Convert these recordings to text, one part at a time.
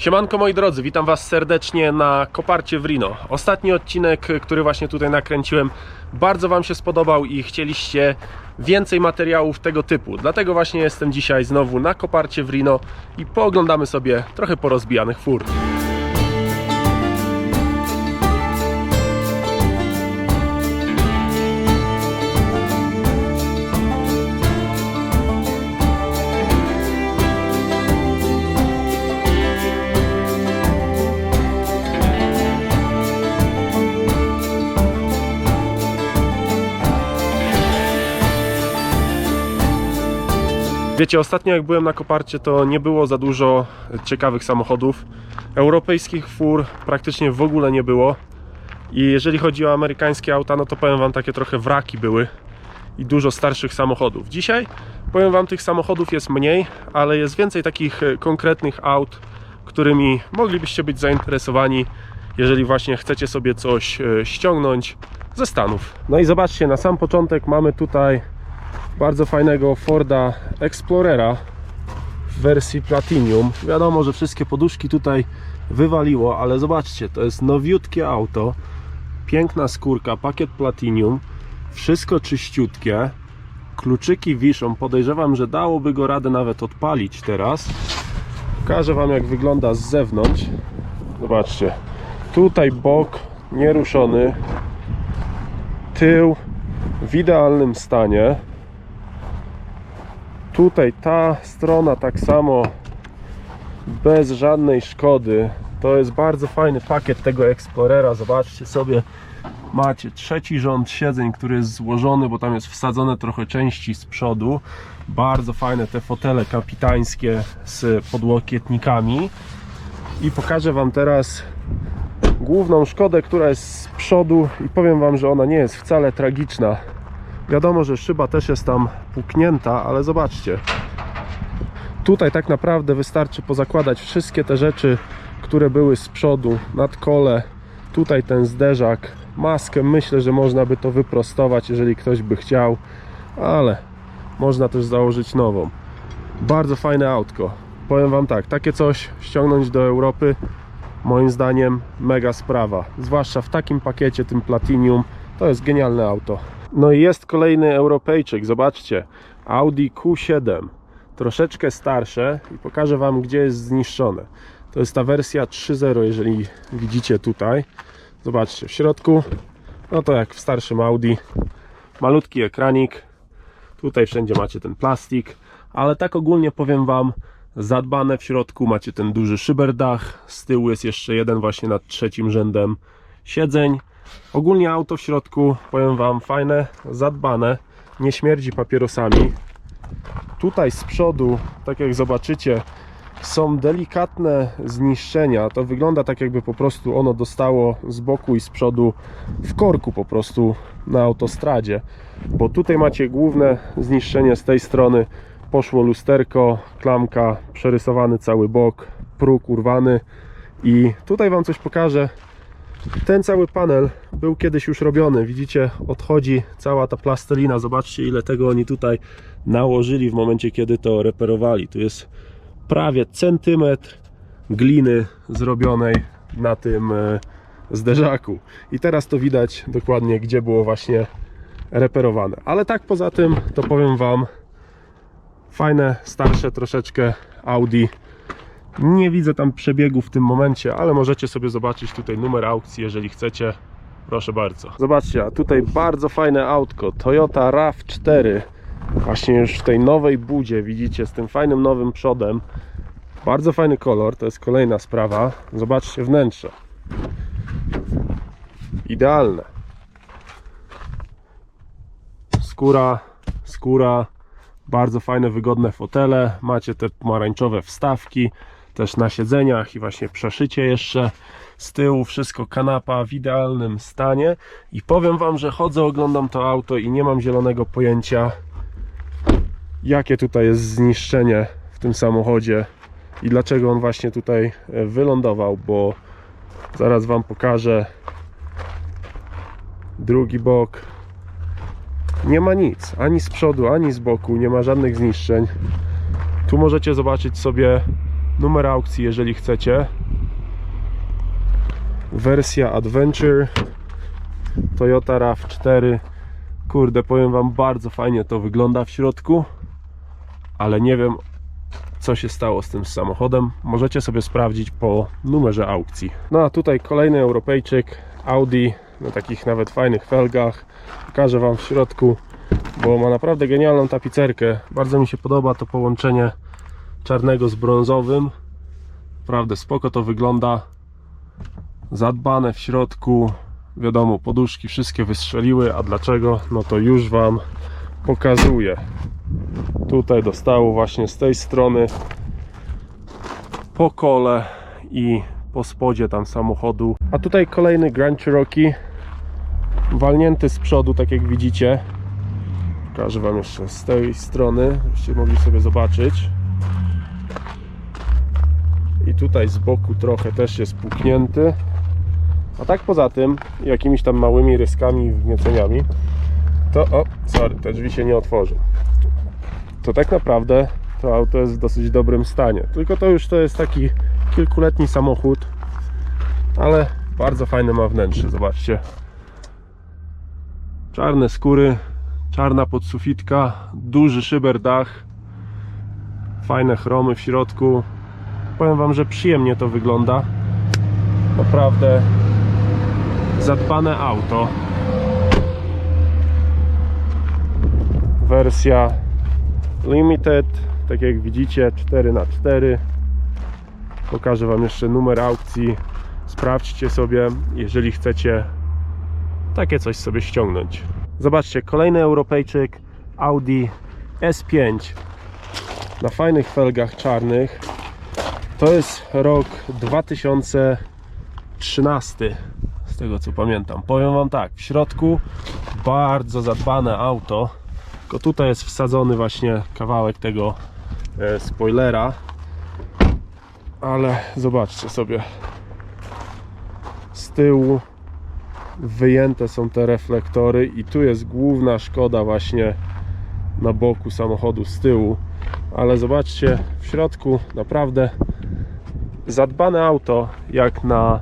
Siemanko moi drodzy, witam Was serdecznie na Koparcie w Rino. Ostatni odcinek, który właśnie tutaj nakręciłem, bardzo Wam się spodobał i chcieliście więcej materiałów tego typu. Dlatego właśnie jestem dzisiaj znowu na Koparcie w Rino i pooglądamy sobie trochę porozbijanych fur. Wiecie, ostatnio jak byłem na Koparcie, to nie było za dużo ciekawych samochodów. Europejskich fur praktycznie w ogóle nie było. I jeżeli chodzi o amerykańskie auta, no to powiem Wam, takie trochę wraki były i dużo starszych samochodów. Dzisiaj powiem Wam, tych samochodów jest mniej, ale jest więcej takich e, konkretnych aut, którymi moglibyście być zainteresowani, jeżeli właśnie chcecie sobie coś e, ściągnąć ze Stanów. No i zobaczcie, na sam początek mamy tutaj bardzo fajnego Forda Explorera w wersji Platinum. Wiadomo, że wszystkie poduszki tutaj wywaliło, ale zobaczcie, to jest nowiutkie auto. Piękna skórka, pakiet Platinum, wszystko czyściutkie. Kluczyki wiszą, podejrzewam, że dałoby go radę nawet odpalić teraz. Pokażę Wam jak wygląda z zewnątrz. Zobaczcie, tutaj bok nieruszony, tył w idealnym stanie. Tutaj ta strona tak samo bez żadnej szkody. To jest bardzo fajny pakiet tego Explorera. Zobaczcie sobie, macie trzeci rząd siedzeń, który jest złożony, bo tam jest wsadzone trochę części z przodu. Bardzo fajne te fotele kapitańskie z podłokietnikami. I pokażę Wam teraz główną szkodę, która jest z przodu i powiem Wam, że ona nie jest wcale tragiczna. Wiadomo, że szyba też jest tam puknięta, ale zobaczcie. Tutaj tak naprawdę wystarczy pozakładać wszystkie te rzeczy, które były z przodu, nadkole, tutaj ten zderzak, maskę. Myślę, że można by to wyprostować, jeżeli ktoś by chciał, ale można też założyć nową. Bardzo fajne autko. Powiem Wam tak, takie coś ściągnąć do Europy, moim zdaniem mega sprawa. Zwłaszcza w takim pakiecie, tym Platinum, to jest genialne auto. No i jest kolejny Europejczyk, zobaczcie. Audi Q7. Troszeczkę starsze i pokażę Wam, gdzie jest zniszczone. To jest ta wersja 3.0, jeżeli widzicie tutaj. Zobaczcie, w środku, no to jak w starszym Audi, malutki ekranik. Tutaj wszędzie macie ten plastik, ale tak ogólnie powiem Wam, zadbane w środku. Macie ten duży szyberdach, z tyłu jest jeszcze jeden właśnie nad trzecim rzędem siedzeń. Ogólnie auto w środku, powiem Wam, fajne, zadbane, nie śmierdzi papierosami. Tutaj z przodu, tak jak zobaczycie, są delikatne zniszczenia. To wygląda tak, jakby po prostu ono dostało z boku i z przodu w korku po prostu na autostradzie. Bo tutaj macie główne zniszczenie z tej strony. Poszło lusterko, klamka, przerysowany cały bok, próg urwany. I tutaj Wam coś pokażę. Ten cały panel był kiedyś już robiony. Widzicie, odchodzi cała ta plastelina. Zobaczcie, ile tego oni tutaj nałożyli w momencie, kiedy to reperowali. Tu jest prawie centymetr gliny zrobionej na tym e, zderzaku. I teraz to widać dokładnie, gdzie było właśnie reperowane. Ale tak poza tym, to powiem Wam, fajne, starsze troszeczkę Audi nie widzę tam przebiegu w tym momencie, ale możecie sobie zobaczyć tutaj numer aukcji, jeżeli chcecie. Proszę bardzo. Zobaczcie, a tutaj bardzo fajne autko Toyota RAV4. Właśnie już w tej nowej budzie, widzicie, z tym fajnym nowym przodem. Bardzo fajny kolor, to jest kolejna sprawa. Zobaczcie wnętrze. Idealne. Skóra, skóra, bardzo fajne, wygodne fotele. Macie te pomarańczowe wstawki też na siedzeniach i właśnie przeszycie jeszcze z tyłu, wszystko kanapa w idealnym stanie. I powiem Wam, że chodzę, oglądam to auto i nie mam zielonego pojęcia jakie tutaj jest zniszczenie w tym samochodzie i dlaczego on właśnie tutaj e, wylądował, bo zaraz Wam pokażę. Drugi bok. Nie ma nic, ani z przodu, ani z boku, nie ma żadnych zniszczeń. Tu możecie zobaczyć sobie numer aukcji, jeżeli chcecie. Wersja Adventure Toyota RAV4. Kurde, powiem Wam, bardzo fajnie to wygląda w środku, ale nie wiem, co się stało z tym samochodem. Możecie sobie sprawdzić po numerze aukcji. No a tutaj kolejny Europejczyk Audi na takich nawet fajnych felgach. Pokażę Wam w środku, bo ma naprawdę genialną tapicerkę. Bardzo mi się podoba to połączenie czarnego z brązowym. Naprawdę spoko to wygląda. Zadbane w środku. Wiadomo, poduszki wszystkie wystrzeliły, a dlaczego? No to już Wam pokazuję. Tutaj dostało właśnie z tej strony po kole i po spodzie tam samochodu. A tutaj kolejny Grand Cherokee walnięty z przodu, tak jak widzicie. Pokażę Wam jeszcze z tej strony, żebyście mogli sobie zobaczyć. I tutaj z boku trochę też jest puknięty. A tak poza tym, jakimiś tam małymi ryskami i wgnieceniami, to o, sorry, te drzwi się nie otworzą. To tak naprawdę to auto jest w dosyć dobrym stanie. Tylko to już to jest taki kilkuletni samochód, ale bardzo fajne ma wnętrze, zobaczcie. Czarne skóry, czarna podsufitka, duży szyber dach, fajne chromy w środku. Powiem Wam, że przyjemnie to wygląda. Naprawdę zadbane auto. Wersja Limited, tak jak widzicie 4x4. Pokażę Wam jeszcze numer aukcji. Sprawdźcie sobie, jeżeli chcecie takie coś sobie ściągnąć. Zobaczcie, kolejny Europejczyk Audi S5 na fajnych felgach czarnych. To jest rok 2013 z tego co pamiętam. Powiem Wam tak, w środku bardzo zadbane auto. Tylko tutaj jest wsadzony właśnie kawałek tego e, spoilera. Ale zobaczcie sobie. Z tyłu wyjęte są te reflektory i tu jest główna szkoda właśnie na boku samochodu z tyłu. Ale zobaczcie, w środku naprawdę zadbane auto jak na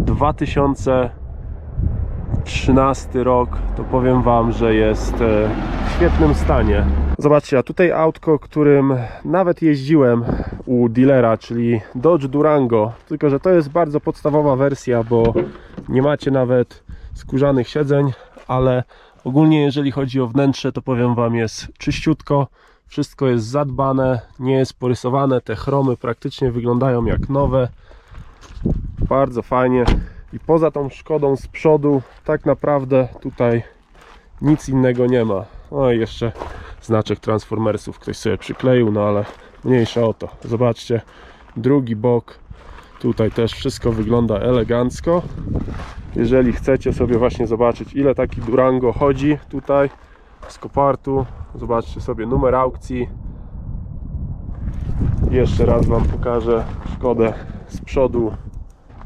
2013 rok, to powiem Wam, że jest e, w świetnym stanie. Zobaczcie, a tutaj autko, którym nawet jeździłem u dealera, czyli Dodge Durango, tylko że to jest bardzo podstawowa wersja, bo nie macie nawet skórzanych siedzeń, ale ogólnie jeżeli chodzi o wnętrze, to powiem Wam jest czyściutko, wszystko jest zadbane, nie jest porysowane, te chromy praktycznie wyglądają jak nowe, bardzo fajnie i poza tą szkodą z przodu tak naprawdę tutaj nic innego nie ma. No i jeszcze znaczek Transformersów ktoś sobie przykleił, no ale mniejsza o to. Zobaczcie, drugi bok. Tutaj też wszystko wygląda elegancko. Jeżeli chcecie sobie właśnie zobaczyć ile taki Durango chodzi tutaj z kopartu, zobaczcie sobie numer aukcji. Jeszcze raz Wam pokażę Szkodę z przodu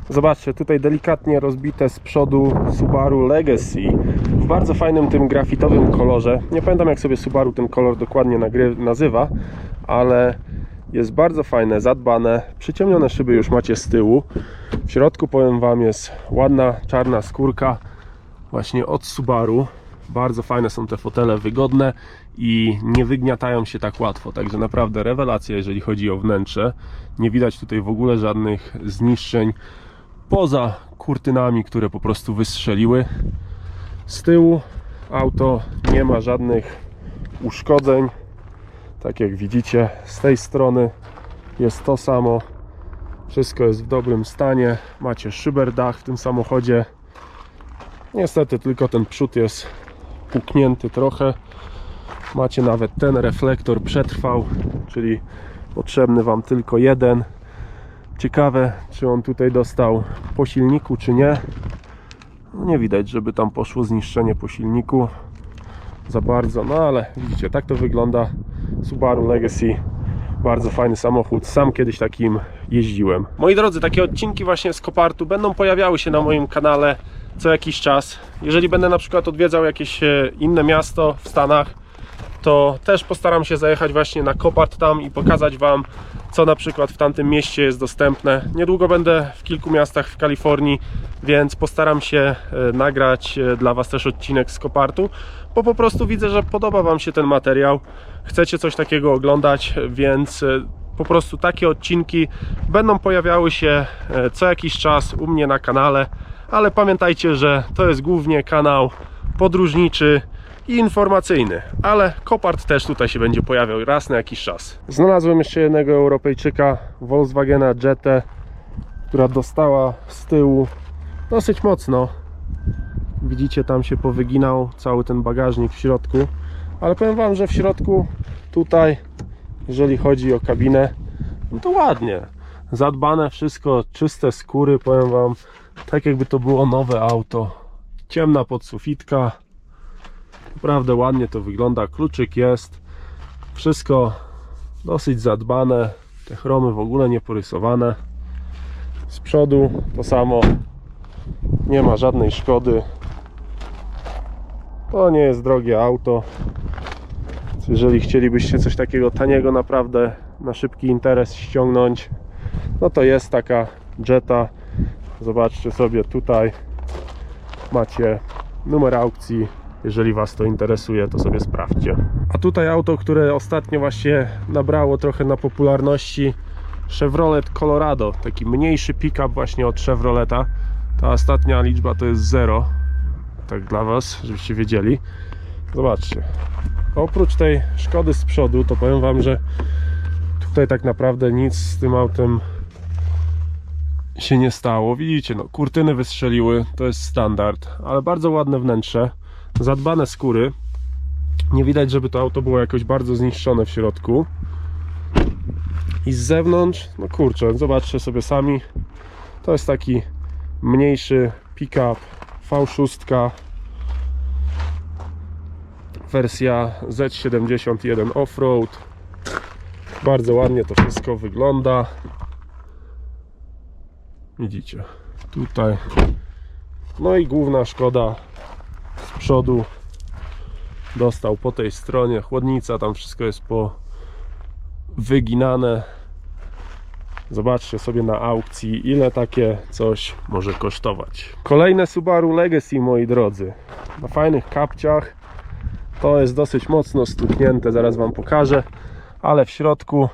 Zobaczcie, tutaj delikatnie rozbite z przodu Subaru Legacy w bardzo fajnym tym grafitowym kolorze. Nie pamiętam jak sobie Subaru ten kolor dokładnie nazywa, ale jest bardzo fajne, zadbane. Przyciemnione szyby już macie z tyłu. W środku powiem Wam jest ładna czarna skórka właśnie od Subaru. Bardzo fajne są te fotele, wygodne i nie wygniatają się tak łatwo. Także naprawdę rewelacja, jeżeli chodzi o wnętrze. Nie widać tutaj w ogóle żadnych zniszczeń poza kurtynami, które po prostu wystrzeliły. Z tyłu auto nie ma żadnych uszkodzeń. Tak jak widzicie, z tej strony jest to samo. Wszystko jest w dobrym stanie. Macie szyberdach w tym samochodzie. Niestety tylko ten przód jest puknięty trochę. Macie nawet ten reflektor przetrwał, czyli potrzebny Wam tylko jeden. Ciekawe, czy on tutaj dostał po silniku, czy nie. No nie widać, żeby tam poszło zniszczenie po silniku za bardzo, no ale widzicie, tak to wygląda. Subaru Legacy, bardzo fajny samochód. Sam kiedyś takim jeździłem. Moi drodzy, takie odcinki właśnie z Kopartu będą pojawiały się na moim kanale co jakiś czas. Jeżeli będę na przykład odwiedzał jakieś e, inne miasto w Stanach, to też postaram się zajechać właśnie na Kopart tam i pokazać Wam co na przykład w tamtym mieście jest dostępne. Niedługo będę w kilku miastach w Kalifornii, więc postaram się e, nagrać e, dla Was też odcinek z Kopartu, bo po prostu widzę, że podoba Wam się ten materiał. Chcecie coś takiego oglądać, więc po prostu takie odcinki będą pojawiały się co jakiś czas u mnie na kanale, ale pamiętajcie, że to jest głównie kanał podróżniczy i informacyjny, ale Kopart też tutaj się będzie pojawiał raz na jakiś czas. Znalazłem jeszcze jednego Europejczyka, Volkswagena Jetę, która dostała z tyłu dosyć mocno. Widzicie, tam się powyginał cały ten bagażnik w środku, ale powiem Wam, że w środku tutaj, jeżeli chodzi o kabinę, no to ładnie. Zadbane wszystko, czyste skóry, powiem Wam, tak jakby to było nowe auto. Ciemna podsufitka, Naprawdę ładnie to wygląda. Kluczyk jest. Wszystko dosyć zadbane. Te chromy w ogóle nie porysowane. Z przodu to samo. Nie ma żadnej szkody. To nie jest drogie auto. Jeżeli chcielibyście coś takiego taniego naprawdę na szybki interes ściągnąć, no to jest taka Jetta. Zobaczcie sobie tutaj. Macie numer aukcji jeżeli Was to interesuje, to sobie sprawdźcie. A tutaj auto, które ostatnio właśnie nabrało trochę na popularności Chevrolet Colorado, taki mniejszy pick-up właśnie od Chevroleta. Ta ostatnia liczba to jest 0. Tak dla Was, żebyście wiedzieli. Zobaczcie. Oprócz tej szkody z przodu, to powiem Wam, że tutaj tak naprawdę nic z tym autem się nie stało. Widzicie, no, kurtyny wystrzeliły, to jest standard, ale bardzo ładne wnętrze zadbane skóry. Nie widać, żeby to auto było jakoś bardzo zniszczone w środku. I z zewnątrz, no kurczę, zobaczcie sobie sami. To jest taki mniejszy pick-up V6 wersja Z71 Offroad. Bardzo ładnie to wszystko wygląda. Widzicie, tutaj. No i główna szkoda. Z przodu. Dostał po tej stronie. Chłodnica, tam wszystko jest po wyginane. Zobaczcie sobie na aukcji ile takie coś może kosztować. Kolejne Subaru Legacy moi drodzy. Na fajnych kapciach. To jest dosyć mocno stuknięte, zaraz wam pokażę. Ale w środku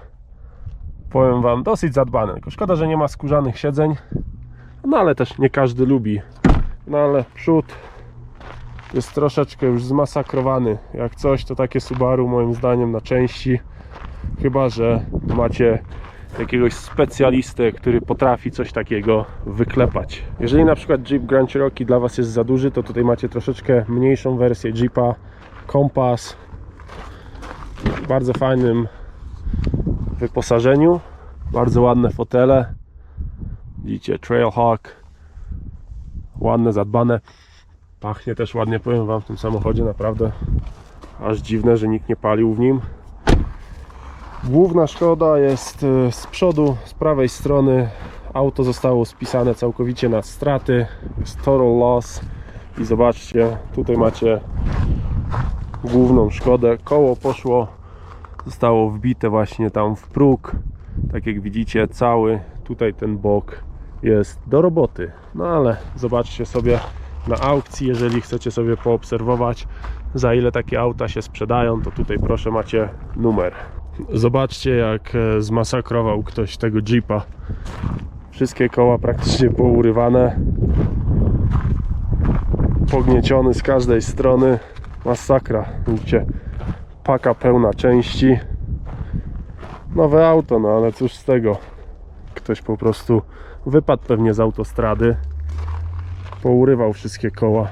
powiem wam dosyć zadbane tylko szkoda, że nie ma skórzanych siedzeń no ale też nie każdy lubi no ale przód jest troszeczkę już zmasakrowany. Jak coś, to takie Subaru moim zdaniem na części. Chyba, że macie jakiegoś specjalistę, który potrafi coś takiego wyklepać. Jeżeli na przykład Jeep Grand Cherokee dla Was jest za duży, to tutaj macie troszeczkę mniejszą wersję Jeepa Compass w bardzo fajnym wyposażeniu. Bardzo ładne fotele. Widzicie, Trailhawk. Ładne, zadbane. Pachnie też ładnie, powiem Wam, w tym samochodzie naprawdę aż dziwne, że nikt nie palił w nim. Główna szkoda jest y, z przodu, z prawej strony. Auto zostało spisane całkowicie na straty. Jest total loss. I zobaczcie, tutaj macie główną szkodę. Koło poszło, zostało wbite właśnie tam w próg. Tak jak widzicie, cały tutaj ten bok jest do roboty. No ale zobaczcie sobie na aukcji, jeżeli chcecie sobie poobserwować za ile takie auta się sprzedają, to tutaj proszę macie numer. Zobaczcie jak e, zmasakrował ktoś tego Jeepa. Wszystkie koła praktycznie pourywane. Pognieciony z każdej strony. Masakra. Widzicie, paka pełna części. Nowe auto, no ale cóż z tego. Ktoś po prostu wypadł pewnie z autostrady pourywał wszystkie koła.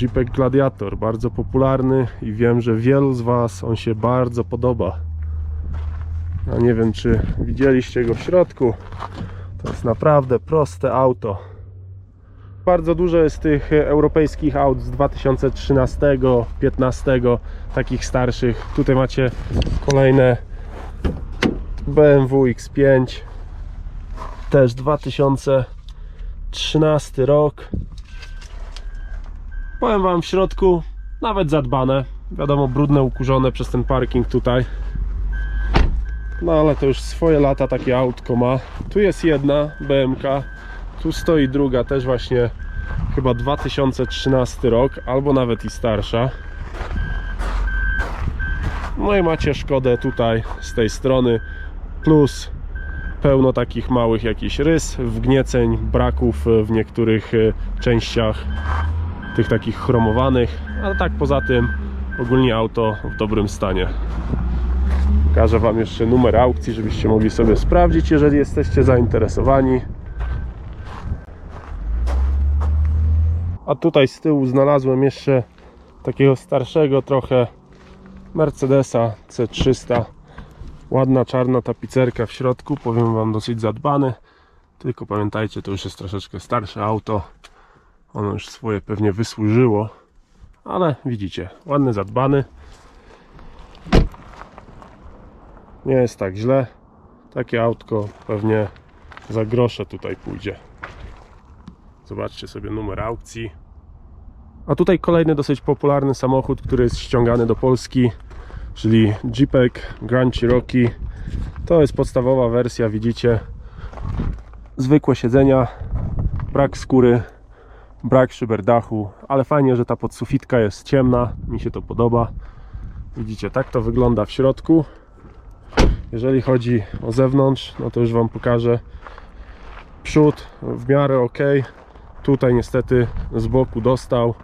Jeepek Gladiator, bardzo popularny i wiem, że wielu z Was on się bardzo podoba. Ja nie wiem, czy widzieliście go w środku. To jest naprawdę proste auto. Bardzo dużo jest tych europejskich aut z 2013, 15, takich starszych. Tutaj macie kolejne BMW X5, też 2000 13 rok. Powiem Wam w środku nawet zadbane. Wiadomo, brudne, ukurzone przez ten parking tutaj. No ale to już swoje lata takie autko ma. Tu jest jedna BMK, tu stoi druga, też właśnie chyba 2013 rok, albo nawet i starsza. No i macie Szkodę tutaj z tej strony, plus pełno takich małych jakichś rys, wgnieceń, braków w niektórych e, częściach tych takich chromowanych, ale tak poza tym ogólnie auto w dobrym stanie. Pokażę Wam jeszcze numer aukcji, żebyście mogli sobie sprawdzić, jeżeli jesteście zainteresowani. A tutaj z tyłu znalazłem jeszcze takiego starszego trochę Mercedesa C300. Ładna czarna tapicerka w środku, powiem Wam dosyć zadbany. Tylko pamiętajcie, to już jest troszeczkę starsze auto. Ono już swoje pewnie wysłużyło, ale widzicie, ładny, zadbany. Nie jest tak źle. Takie autko pewnie za grosze tutaj pójdzie. Zobaczcie sobie numer aukcji. A tutaj kolejny dosyć popularny samochód, który jest ściągany do Polski, czyli Jeepek Grand Cherokee. To jest podstawowa wersja, widzicie. Zwykłe siedzenia, brak skóry, brak szyber dachu, ale fajnie, że ta podsufitka jest ciemna, mi się to podoba. Widzicie, tak to wygląda w środku. Jeżeli chodzi o zewnątrz, no to już Wam pokażę. Przód w miarę ok. Tutaj niestety z boku dostał.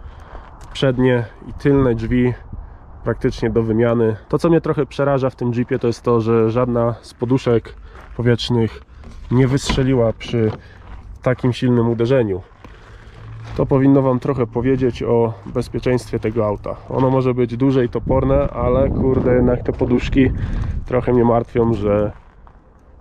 Przednie i tylne drzwi praktycznie do wymiany. To co mnie trochę przeraża w tym Jeepie to jest to, że żadna z poduszek powietrznych nie wystrzeliła przy takim silnym uderzeniu. To powinno Wam trochę powiedzieć o bezpieczeństwie tego auta. Ono może być duże i toporne, ale kurde, jednak te poduszki trochę mnie martwią, że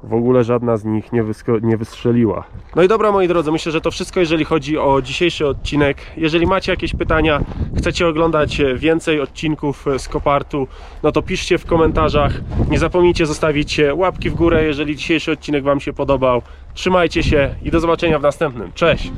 w ogóle żadna z nich nie, nie wystrzeliła. No i dobra, moi drodzy, myślę, że to wszystko, jeżeli chodzi o dzisiejszy odcinek. Jeżeli macie jakieś pytania, chcecie oglądać więcej odcinków z Kopartu, no to piszcie w komentarzach. Nie zapomnijcie zostawić łapki w górę, jeżeli dzisiejszy odcinek Wam się podobał. Trzymajcie się i do zobaczenia w następnym. Cześć!